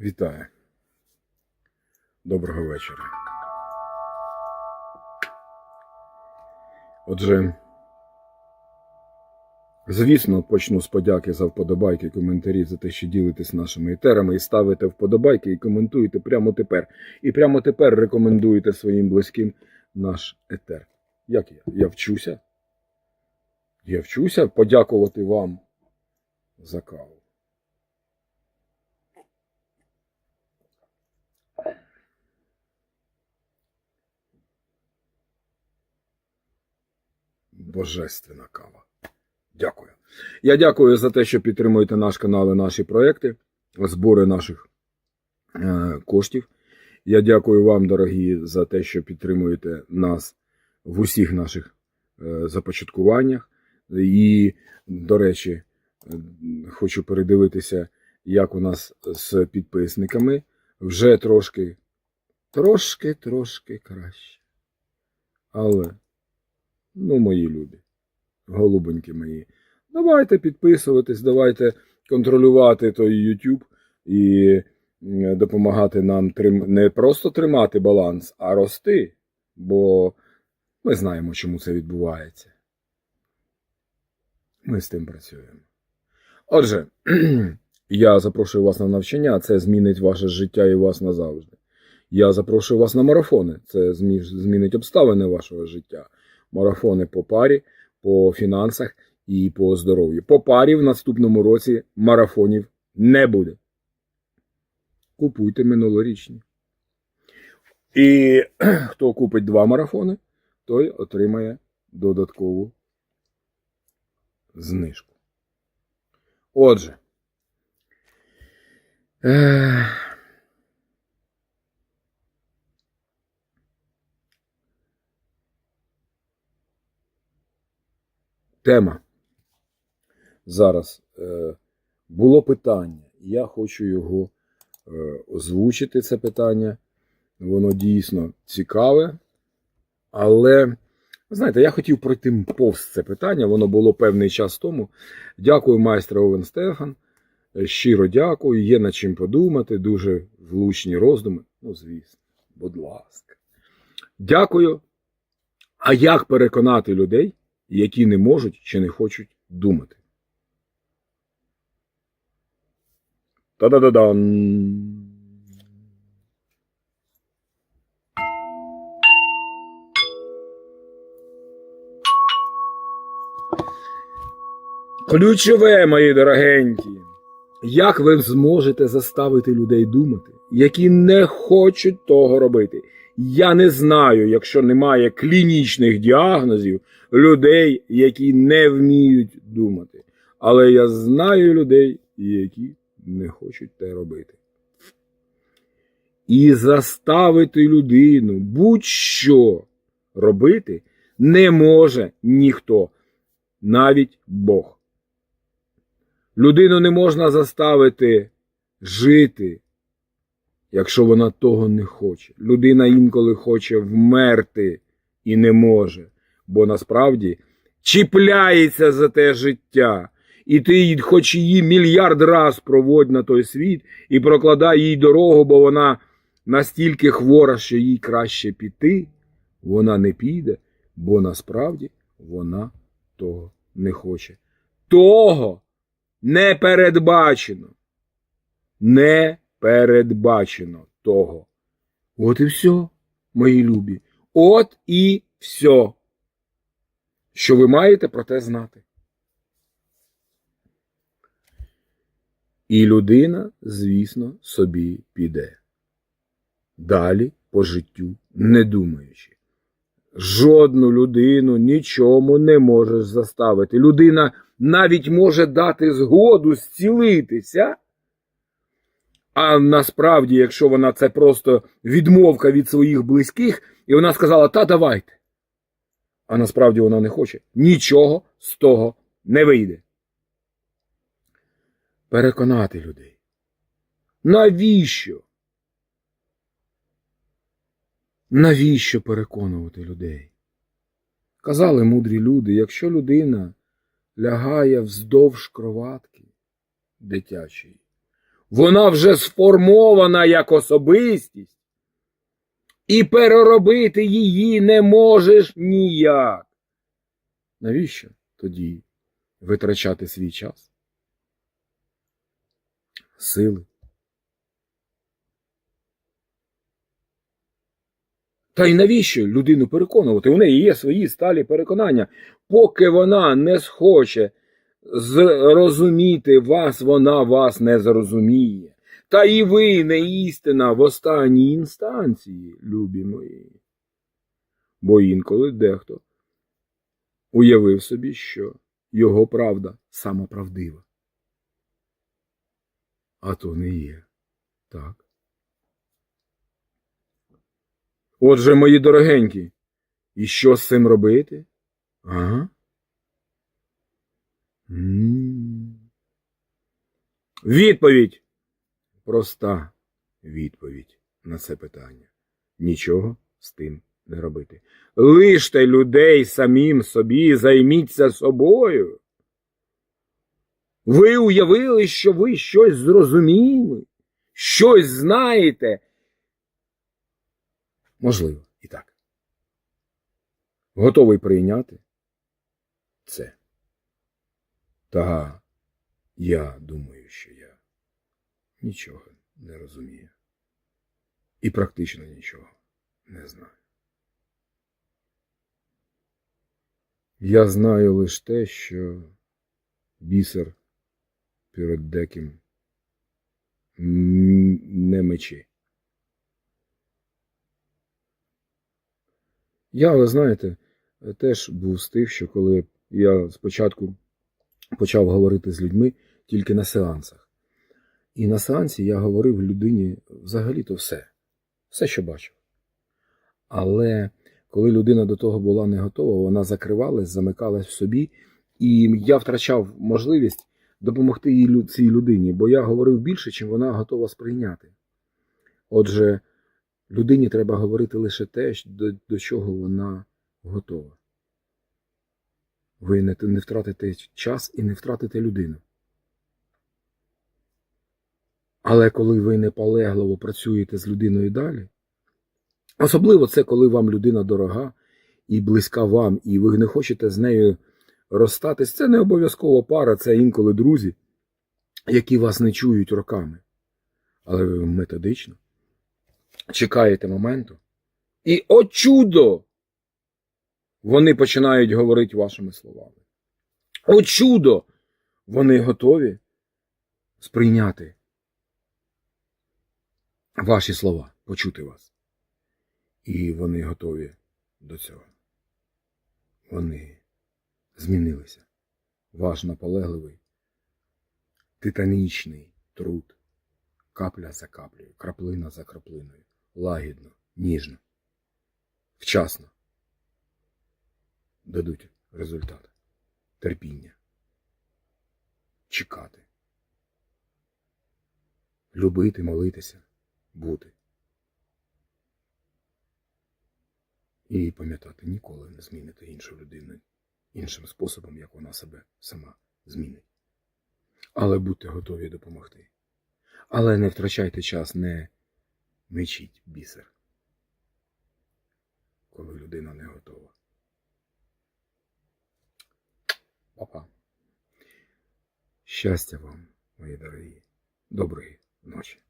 Вітаю. Доброго вечора. Отже, звісно, почну з подяки за вподобайки, коментарі за те, що ділитесь нашими етерами і ставите вподобайки і коментуєте прямо тепер. І прямо тепер рекомендуєте своїм близьким наш етер. Як я? Я вчуся? Я вчуся подякувати вам за каву. Божественна кава. Дякую. Я дякую за те, що підтримуєте наш канал і наші проекти, збори наших е, коштів. Я дякую вам, дорогі, за те, що підтримуєте нас в усіх наших е, започаткуваннях. І, до речі, е, хочу передивитися, як у нас з підписниками. Вже трошки, трошки, трошки краще. Але. Ну, мої любі, голубоньки мої. Давайте підписуватись, давайте контролювати той YouTube і допомагати нам трим... не просто тримати баланс, а рости. Бо ми знаємо, чому це відбувається. Ми з тим працюємо. Отже, я запрошую вас на навчання, це змінить ваше життя і вас назавжди. Я запрошую вас на марафони, це змінить обставини вашого життя марафони по парі, по фінансах і по здоров'ю. По парі в наступному році марафонів не буде. Купуйте минулорічні. І хто купить два марафони, той отримає додаткову знижку. Отже. Тема. Зараз е, було питання. Я хочу його е, озвучити, це питання. Воно дійсно цікаве. Але, знаєте, я хотів пройти повз це питання, воно було певний час тому. Дякую, майстер Овен Стефан. Е, Щиро дякую. Є над чим подумати. Дуже влучні роздуми. Ну, звісно, будь ласка. Дякую. А як переконати людей? Які не можуть чи не хочуть думати. Та-да-да-дан! Ключове, мої дорогенькі, як ви зможете заставити людей думати, які не хочуть того робити? Я не знаю, якщо немає клінічних діагнозів людей, які не вміють думати. Але я знаю людей, які не хочуть те робити. І заставити людину будь-що робити не може ніхто, навіть Бог. Людину не можна заставити жити, якщо вона того не хоче. Людина інколи хоче вмерти і не може, бо насправді чіпляється за те життя. І ти, хоч її мільярд раз проводь на той світ і прокладай їй дорогу, бо вона настільки хвора, що їй краще піти, вона не піде, бо насправді вона того не хоче. Того не передбачено. Не передбачено того. От і все, мої любі. От і все, що ви маєте про те знати. І людина, звісно, собі піде. Далі по життю не думаючи. Жодну людину нічому не можеш заставити. Людина навіть може дати згоду зцілитися. А насправді, якщо вона це просто відмовка від своїх близьких, і вона сказала, та давайте. А насправді вона не хоче, нічого з того не вийде. Переконати людей. Навіщо? Навіщо переконувати людей? Казали мудрі люди, якщо людина лягає вздовж кроватки дитячої, Вона вже сформована як особистість, і переробити її не можеш ніяк. Навіщо тоді витрачати свій час? Сили? Та й навіщо людину переконувати? У неї є свої сталі переконання. Поки вона не схоче зрозуміти вас, вона вас не зрозуміє. Та і ви не істина в останній інстанції, любі мої. Бо інколи дехто уявив собі, що його правда самоправдива. А то не є так. Отже, мої дорогенькі, і що з цим робити? Ага. Відповідь. Проста відповідь на це питання. Нічого з тим не робити. Лиште людей самим собі, займіться собою. Ви уявили, що ви щось зрозуміли, щось знаєте. Можливо, і так. Готовий прийняти це. Та я думаю, що я нічого не розумію. І практично нічого не знаю. Я знаю лише те, що бісер перед деким не мечі. Я, ви знаєте, теж був з тих, що коли я спочатку почав говорити з людьми тільки на сеансах. І на сеансі я говорив людині взагалі-то все, все, що бачив. Але коли людина до того була не готова, вона закривалась, замикалась в собі, і я втрачав можливість допомогти їй цій людині, бо я говорив більше, чим вона готова сприйняти. Отже, людині треба говорити лише те, до, до чого вона готова. Ви не, не втратите час і не втратите людину. Але коли ви неполегливо працюєте з людиною далі, особливо це коли вам людина дорога і близька вам, і ви не хочете з нею розстатись, це не обов'язково пара, це інколи друзі, які вас не чують роками. Але ви методично чекаєте моменту. І о чудо! Вони починають говорити вашими словами. О чудо! Вони готові сприйняти ваші слова, почути вас. І вони готові до цього. Вони змінилися. Ваш наполегливий, титанічний труд, капля за каплею, краплина за краплиною, лагідно, ніжно, вчасно дадуть результат. Терпіння. Чекати. Любити, молитися, бути. І пам'ятати, ніколи не зміните іншу людину іншим способом, як вона себе сама змінить. Але будьте готові допомогти. Але не втрачайте час, не мечіть бісер, коли людина не готова. Папа. Щастя вам, мої дорогі. Доброї ночі.